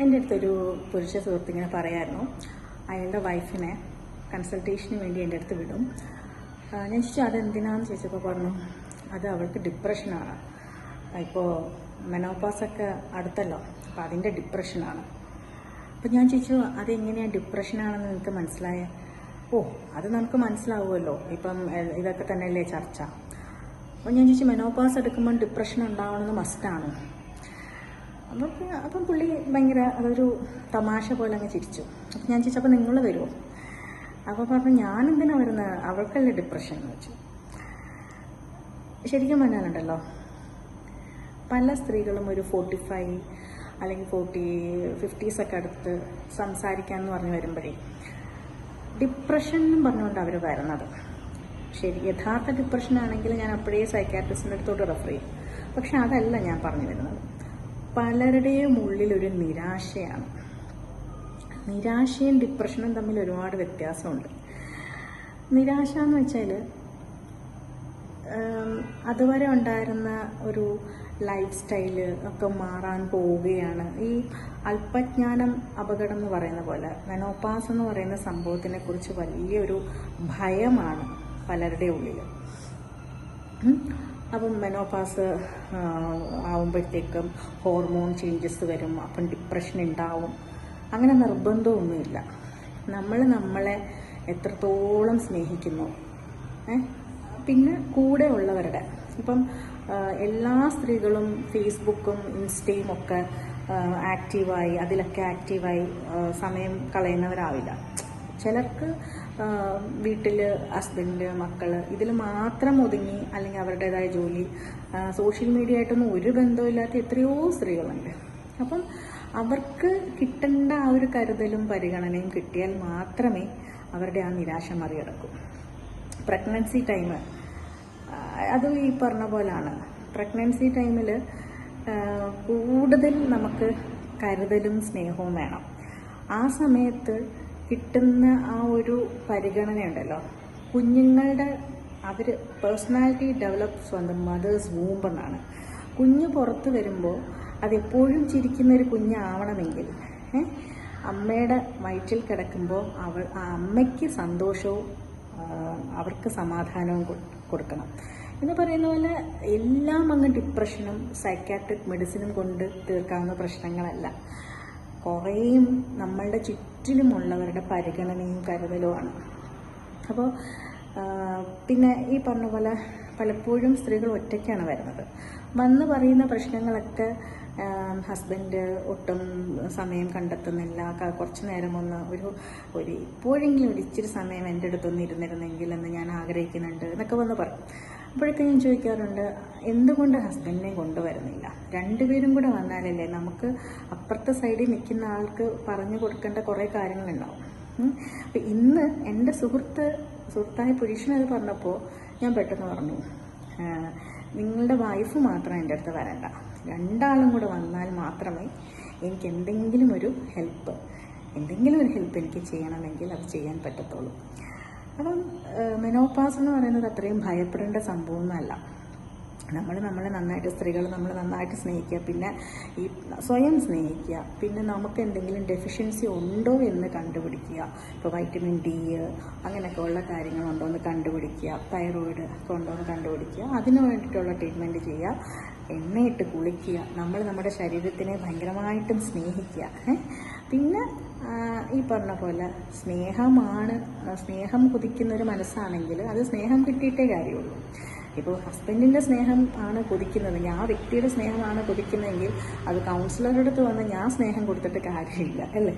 എന്റെ അടുത്തൊരു പുരുഷ സുഹൃത്ത് ഇങ്ങനെ പറയായിരുന്നു. അയാളുടെ വൈഫിനെ കൺസൾട്ടേഷന് വേണ്ടി എന്റെ അടുത്ത് വിടും. ഞാൻ ചോദിച്ചു അതെന്തിനാന്ന് ചോദിച്ചപ്പോൾ പറഞ്ഞു അത് അവൾക്ക് ഡിപ്രഷനാണ് ഇപ്പോൾ മെനോപാസൊക്കെ അടുത്തല്ലോ അപ്പോൾ അതിന്റെ ഡിപ്രഷനാണ് അപ്പം ഞാൻ ചോദിച്ചു അതെങ്ങനെയാണ് ഡിപ്രഷനാണെന്ന് നിങ്ങൾക്ക് മനസ്സിലായ? ഓ അത് നമുക്ക് മനസ്സിലാവുമല്ലോ ഇപ്പം ഇതൊക്കെ തന്നെയല്ലേ ചർച്ച. അപ്പോൾ ഞാൻ ചോദിച്ചു മെനോപാസ് എടുക്കുമ്പോൾ ഡിപ്രഷൻ ഉണ്ടാവണമെന്ന് മസ്റ്റാണോ അപ്പം അപ്പം പുള്ളി ഭയങ്കര അതൊരു തമാശ പോലെ അങ്ങ് ചിരിച്ചു. അപ്പം ഞാൻ ചോദിച്ചു അപ്പം നിങ്ങൾ വരുമോ അപ്പോൾ പറഞ്ഞു ഞാൻ എന്തിനാ വരുന്നത് അവൾക്കല്ലേ ഡിപ്രഷൻ എന്ന് വെച്ചു. ശരിക്കും പറഞ്ഞാലുണ്ടല്ലോ പല സ്ത്രീകളും ഒരു ഫോർട്ടി ഫൈവ് അല്ലെങ്കിൽ ഫോർട്ടി ഫിഫ്റ്റീസൊക്കെ അടുത്ത് സംസാരിക്കാമെന്ന് പറഞ്ഞ് വരുമ്പോഴേ ഡിപ്രഷൻ എന്നും പറഞ്ഞുകൊണ്ട് അവർ വരുന്നത്. ശരി യഥാർത്ഥ ഡിപ്രഷൻ ആണെങ്കിൽ ഞാൻ അപ്പോഴേ സൈക്കാട്രിസ്റ്റിന്റെ അടുത്തോട്ട് റെഫർ ചെയ്യും. പക്ഷെ അതല്ല ഞാൻ പറഞ്ഞു വരുന്നത്. പലരുടെയും ഉള്ളിൽ ഒരു നിരാശയാണ്. നിരാശയും ഡിപ്രഷനും തമ്മിൽ ഒരുപാട് വ്യത്യാസമുണ്ട്. നിരാശ എന്ന് വെച്ചാൽ അതുവരെ ഉണ്ടായിരുന്ന ഒരു ലൈഫ് സ്റ്റൈൽ ഒക്കെ മാറാൻ പോവുകയാണ്. ഈ അല്പജ്ഞാനം അപകടം എന്ന് പറയുന്ന പോലെ മെനോപാസ് എന്ന് പറയുന്ന സംഭവത്തിനെ കുറിച്ച് വലിയൊരു ഭയമാണ് പലരുടെ ഉള്ളിൽ. അപ്പം മെനോപാസ് ആവുമ്പോഴത്തേക്കും ഹോർമോൺ ചേഞ്ചസ് വരും അപ്പം ഡിപ്രഷൻ ഉണ്ടാവും അങ്ങനെ നിർബന്ധമൊന്നുമില്ല. നമ്മൾ നമ്മളെ എത്രത്തോളം സ്നേഹിക്കുന്നു? പിന്നെ കൂടെ ഉള്ളവരുടെ ഇപ്പം എല്ലാ സ്ത്രീകളും ഫേസ്ബുക്കും ഇൻസ്റ്റയും ഒക്കെ ആക്റ്റീവായി അതിലൊക്കെ ആക്റ്റീവായി സമയം കളയുന്നവരാവില്ല. ചിലർക്ക് വീട്ടിൽ ഹസ്ബൻഡ് മക്കൾ ഇതിൽ മാത്രം ഒതുങ്ങി അല്ലെങ്കിൽ അവരുടേതായ ജോലി. സോഷ്യൽ മീഡിയ ആയിട്ടൊന്നും ഒരു ബന്ധമില്ലാത്ത എത്രയോ സ്ത്രീകളുണ്ട്. അപ്പം അവർക്ക് കിട്ടേണ്ട ആ ഒരു കരുതലും പരിഗണനയും കിട്ടിയാൽ മാത്രമേ അവരുടെ ആ നിരാശ മറികടക്കൂ. പ്രഗ്നൻസി ടൈം അത് ഈ പറഞ്ഞ പോലാണ്. പ്രഗ്നൻസി ടൈമിൽ കൂടുതൽ നമുക്ക് കരുതലും സ്നേഹവും വേണം. ആ സമയത്ത് കിട്ടുന്ന ആ ഒരു പരിഗണനയുണ്ടല്ലോ. കുഞ്ഞുങ്ങളുടെ അവർ personality develop the mother's womb കുഞ്ഞ് പുറത്ത് വരുമ്പോൾ അതെപ്പോഴും ചിരിക്കുന്ന ഒരു കുഞ്ഞാവണമെങ്കിൽ അമ്മയുടെ വയറ്റിൽ കിടക്കുമ്പോൾ അവൾ ആ അമ്മയ്ക്ക് സന്തോഷവും അവർക്ക് സമാധാനവും കൊടുക്കണം. എന്ന് പറയുന്ന പോലെ എല്ലാം അങ്ങ് ഡിപ്രഷനും സൈക്കാട്രിക് മെഡിസിനും കൊണ്ട് തീർക്കാവുന്ന പ്രശ്നങ്ങളല്ല. കുറേയും നമ്മളുടെ ചുറ്റിലുമുള്ളവരുടെ പരിഗണനയും കരുതലുമാണ് അപ്പോൾ പിന്നെ ഈ പറഞ്ഞ പോലെ പലപ്പോഴും സ്ത്രീകൾ ഒറ്റയ്ക്കാണ് വരുന്നത്. വന്ന് പറയുന്ന പ്രശ്നങ്ങളൊക്കെ ഹസ്ബൻഡ് ഒട്ടും സമയം കണ്ടെത്തുന്നില്ല. കുറച്ച് നേരം ഒന്ന് ഒരു ഒരു ഇപ്പോഴെങ്കിലും ഒരു ഇച്ചിരി സമയം എന്റെ അടുത്തൊന്ന് ഇരുന്നിരുന്നെങ്കിൽ എന്ന് ഞാൻ ആഗ്രഹിക്കുന്നുണ്ട് എന്നൊക്കെ വന്ന് പറയും. അപ്പോഴൊക്കെ ഞാൻ ചോദിക്കാറുണ്ട് എന്തുകൊണ്ട് ഹസ്ബൻഡിനെ കൊണ്ടുവരുന്നില്ല? രണ്ടുപേരും കൂടെ വന്നാലല്ലേ നമുക്ക് അപ്പുറത്തെ സൈഡിൽ നിൽക്കുന്ന ആൾക്ക് പറഞ്ഞു കൊടുക്കേണ്ട കുറേ കാര്യങ്ങളുണ്ടാവും. അപ്പം ഇന്ന് എന്റെ സുഹൃത്ത് സുഹൃത്തായ പുരുഷനത് പറഞ്ഞപ്പോൾ ഞാൻ പെട്ടെന്ന് പറഞ്ഞു നിങ്ങളുടെ വൈഫ് മാത്രം എന്റെ അടുത്ത് വരണ്ട. രണ്ടാളും കൂടെ വന്നാൽ മാത്രമേ എനിക്ക് എന്തെങ്കിലും ഒരു ഹെൽപ്പ് എന്തെങ്കിലും ഒരു ഹെൽപ്പ് എനിക്ക് ചെയ്യണമെങ്കിൽ അത് ചെയ്യാൻ പറ്റത്തുള്ളൂ. അപ്പം മെനോപാസ് എന്ന് പറയുന്നത് അത്രയും ഭയപ്പെടേണ്ട സംഭവമൊന്നുമല്ല. നമ്മൾ നമ്മളെ നന്നായിട്ട് സ്ത്രീകൾ നമ്മൾ നന്നായിട്ട് സ്നേഹിക്കുക. പിന്നെ ഈ സ്വയം സ്നേഹിക്കുക. പിന്നെ നമുക്ക് എന്തെങ്കിലും ഡെഫിഷ്യൻസി ഉണ്ടോ എന്ന് കണ്ടുപിടിക്കുക. ഇപ്പോൾ വൈറ്റമിൻ ഡി അങ്ങനെയൊക്കെ ഉള്ള കാര്യങ്ങളുണ്ടോ എന്ന് കണ്ടുപിടിക്കുക. തൈറോയിഡ് ഒക്കെ ഉണ്ടോ എന്ന് കണ്ടുപിടിക്കുക. അതിന് വേണ്ടിയിട്ടുള്ള ട്രീറ്റ്മെന്റ് ചെയ്യുക. എണ്ണയിട്ട് കുളിക്കുക. നമ്മൾ നമ്മുടെ ശരീരത്തിനെ ഭയങ്കരമായിട്ടും സ്നേഹിക്കുക. പിന്നെ ഈ പറഞ്ഞ പോലെ സ്നേഹമാണ് സ്നേഹം കുതിക്കുന്ന ഒരു മനസ്സാണെങ്കിൽ അത് സ്നേഹം കിട്ടിയിട്ടേ കാര്യമുള്ളൂ. ഇപ്പോൾ ഹസ്ബൻഡിന്റെ സ്നേഹം ആണ് കൊതിക്കുന്നതെങ്കിൽ ആ വ്യക്തിയുടെ സ്നേഹമാണ് കൊതിക്കുന്നതെങ്കിൽ അത് കൗൺസിലറുടെ അടുത്ത് വന്ന് ഞാൻ സ്നേഹം കൊടുത്തിട്ട് കാര്യമില്ല അല്ലേ?